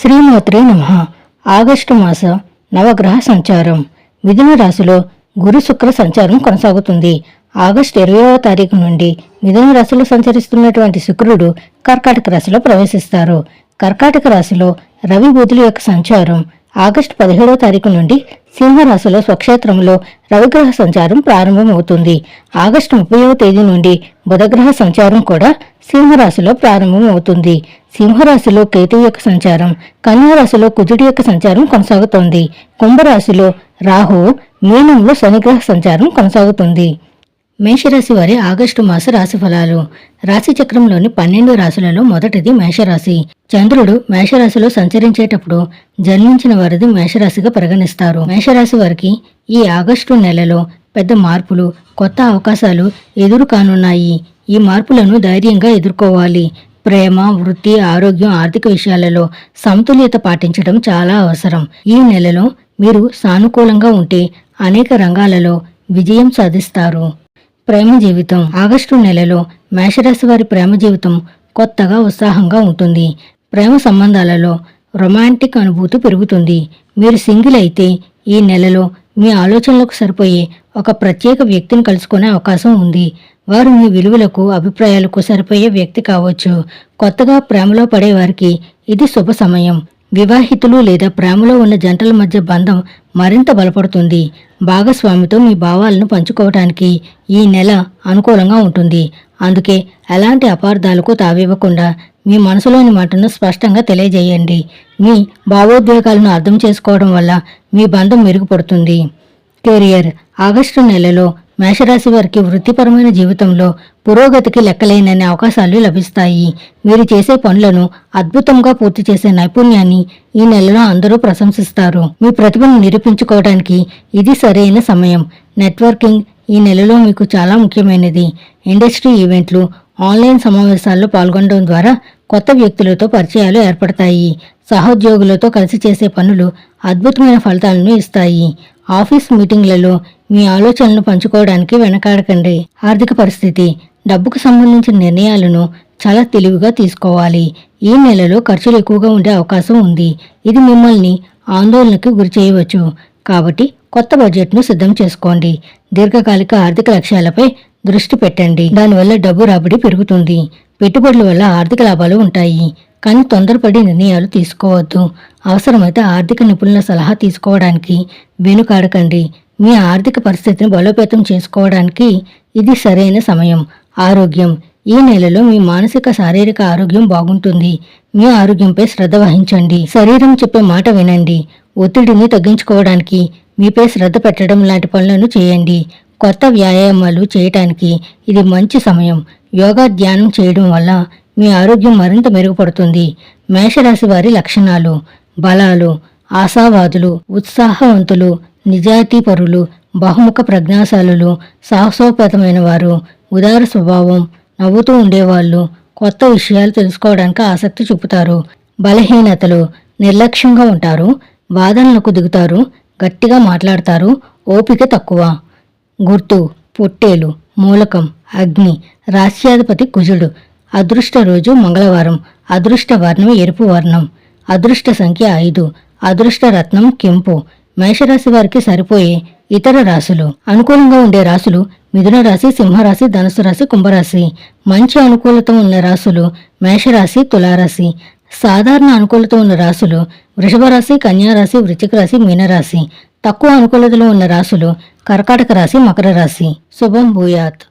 శ్రీమాత్రే నమ. ఆగస్టు మాస నవగ్రహ సంచారం. మిథున రాశిలో గురు శుక్ర సంచారం కొనసాగుతుంది. ఆగస్టు ఇరవైవ తారీఖు నుండి మిథున రాశిలో సంచరిస్తున్నటువంటి శుక్రుడు కర్కాటక రాశిలో ప్రవేశిస్తారు. కర్కాటక రాశిలో రవి బుధుల యొక్క సంచారం. ఆగస్టు పదిహేడవ తారీఖు నుండి సింహరాశిలో స్వక్షేత్రంలో రవిగ్రహ సంచారం ప్రారంభమవుతుంది. ఆగస్టు ముప్పైవ తేదీ నుండి బుధగ్రహ సంచారం కూడా సింహరాశిలో ప్రారంభమవుతుంది. సింహరాశిలో కేతు యొక్క సంచారం కన్యారాశిలో కుజుడి యొక్క సంచారం కొనసాగుతోంది. కుంభరాశిలో రాహు మీనంలో శనిగ్రహ సంచారం కొనసాగుతుంది. మేషరాశి వారి ఆగస్టు మాస రాశి ఫలాలు. రాశి చక్రంలోని పన్నెండు రాశులలో మొదటిది మేషరాశి. చంద్రుడు మేషరాశిలో సంచరించేటప్పుడు జన్మించిన వారిది మేషరాశిగా పరిగణిస్తారు. మేషరాశి వారికి ఈ ఆగస్టు నెలలో పెద్ద మార్పులు కొత్త అవకాశాలు ఎదురు కానున్నాయి ఈ మార్పులను ధైర్యంగా ఎదుర్కోవాలి. ప్రేమ వృత్తి ఆరోగ్యం ఆర్థిక విషయాలలో సమతుల్యత పాటించడం చాలా అవసరం. ఈ నెలలో మీరు సానుకూలంగా ఉంటే అనేక రంగాలలో విజయం సాధిస్తారు. ప్రేమ జీవితం. ఆగస్టు నెలలో మేషరాశి వారి ప్రేమ జీవితం కొత్తగా ఉత్సాహంగా ఉంటుంది. ప్రేమ సంబంధాలలో రొమాంటిక్ అనుభూతి పెరుగుతుంది. మీరు సింగిల్ అయితే ఈ నెలలో మీ ఆలోచనలకు సరిపోయే ఒక ప్రత్యేక వ్యక్తిని కలుసుకునే అవకాశం ఉంది. వారు మీ విలువలకు అభిప్రాయాలకు సరిపోయే వ్యక్తి కావచ్చు. కొత్తగా ప్రేమలో పడే వారికి ఇది శుభ సమయం. వివాహితులు లేదా ప్రేమలో ఉన్న జంటల మధ్య బంధం మరింత బలపడుతుంది. భాగస్వామితో మీ భావాలను పంచుకోవటానికి ఈ నెల అనుకూలంగా ఉంటుంది. అందుకే ఎలాంటి అపార్థాలకు తావివ్వకుండా మీ మనసులోని మాటను స్పష్టంగా తెలియజేయండి. మీ భావోద్వేగాలను అర్థం చేసుకోవడం వల్ల మీ బంధం మెరుగుపడుతుంది. కెరియర్ ఆగస్టు నెలలో మేషరాశి వారికి వృత్తిపరమైన జీవితంలో పురోగతికి లెక్కలేనన్ని అవకాశాలు లభిస్తాయి. మీరు చేసే పనులను అద్భుతంగా పూర్తి చేసే నైపుణ్యాన్ని ఈ నెలలో అందరూ ప్రశంసిస్తారు. మీ ప్రతిభను నిరూపించుకోవడానికి ఇది సరైన సమయం. నెట్వర్కింగ్ ఈ నెలలో మీకు చాలా ముఖ్యమైనది. ఇండస్ట్రీ ఈవెంట్లు ఆన్లైన్ సమావేశాల్లో పాల్గొనడం ద్వారా కొత్త వ్యక్తులతో పరిచయాలు ఏర్పడతాయి. సహోద్యోగులతో కలిసి చేసే పనులు అద్భుతమైన ఫలితాలను ఇస్తాయి. ఆఫీస్ మీటింగ్లలో మీ ఆలోచనలు పంచుకోవడానికి వెనకాడకండి. ఆర్థిక పరిస్థితి డబ్బుకు సంబంధించిన నిర్ణయాలను చాలా తెలివిగా తీసుకోవాలి. ఈ నెలలో ఖర్చులు ఎక్కువగా ఉండే అవకాశం ఉంది. ఇది మిమ్మల్ని ఆందోళనకు గురి చేయవచ్చు. కాబట్టి కొత్త బడ్జెట్ను సిద్ధం చేసుకోండి. దీర్ఘకాలిక ఆర్థిక లక్ష్యాలపై దృష్టి పెట్టండి. దానివల్ల డబ్బు రాబడి పెరుగుతుంది. పెట్టుబడుల వల్ల ఆర్థిక లాభాలు ఉంటాయి. కానీ తొందరపడి నిర్ణయాలు తీసుకోవద్దు. అవసరమైతే ఆర్థిక నిపుణుల సలహా తీసుకోవడానికి వెనుకాడకండి. మీ ఆర్థిక పరిస్థితిని బలోపేతం చేసుకోవడానికి ఇది సరైన సమయం. ఆరోగ్యం. ఈ నెలలో మీ మానసిక శారీరక ఆరోగ్యం బాగుంటుంది. మీ ఆరోగ్యంపై శ్రద్ధ వహించండి. శరీరం చెప్పే మాట వినండి. ఒత్తిడిని తగ్గించుకోవడానికి మీపై శ్రద్ధ పెట్టడం లాంటి పనులను చేయండి. కొత్త వ్యాయామాలు చేయటానికి ఇది మంచి సమయం. యోగా ధ్యానం చేయడం వల్ల మీ ఆరోగ్యం మరింత మెరుగుపడుతుంది. మేషరాశి వారి లక్షణాలు. బలాలు ఆశావాదులు ఉత్సాహవంతులు నిజాయితీపరులు బహుముఖ ప్రజ్ఞాశాలులు సాహసోపేతమైన వారు ఉదార స్వభావం నవ్వుతూ ఉండేవాళ్ళు కొత్త విషయాలు తెలుసుకోవడానికి ఆసక్తి చూపుతారు. బలహీనతలు నిర్లక్ష్యంగా ఉంటారు వాదనలకు దిగుతారు గట్టిగా మాట్లాడతారు ఓపిక తక్కువ. గుర్తు పొట్టేలు మూలకం అగ్ని రాశ్యాధిపతి కుజుడు అదృష్ట రోజు మంగళవారం అదృష్ట వర్ణం ఎరుపు వర్ణం అదృష్ట సంఖ్య ఐదు అదృష్ట రత్నం కెంపు మేషరాశి వారికి సరిపోయే ఇతర రాశులు. అనుకూలంగా ఉండే రాశులు మిథున రాశి సింహరాశి ధనుసు రాశి కుంభరాశి. మంచి అనుకూలత ఉన్న రాశులు మేషరాశి తులారాశి. సాధారణ అనుకూలత ఉన్న రాశులు వృషభరాశి కన్యారాశి వృచ్చిక రాశి మీనరాశి తక్కువ అనుకూలతలో ఉన్న రాశులు కర్కాటక రాశి మకర రాశి. శుభం భూయాత్.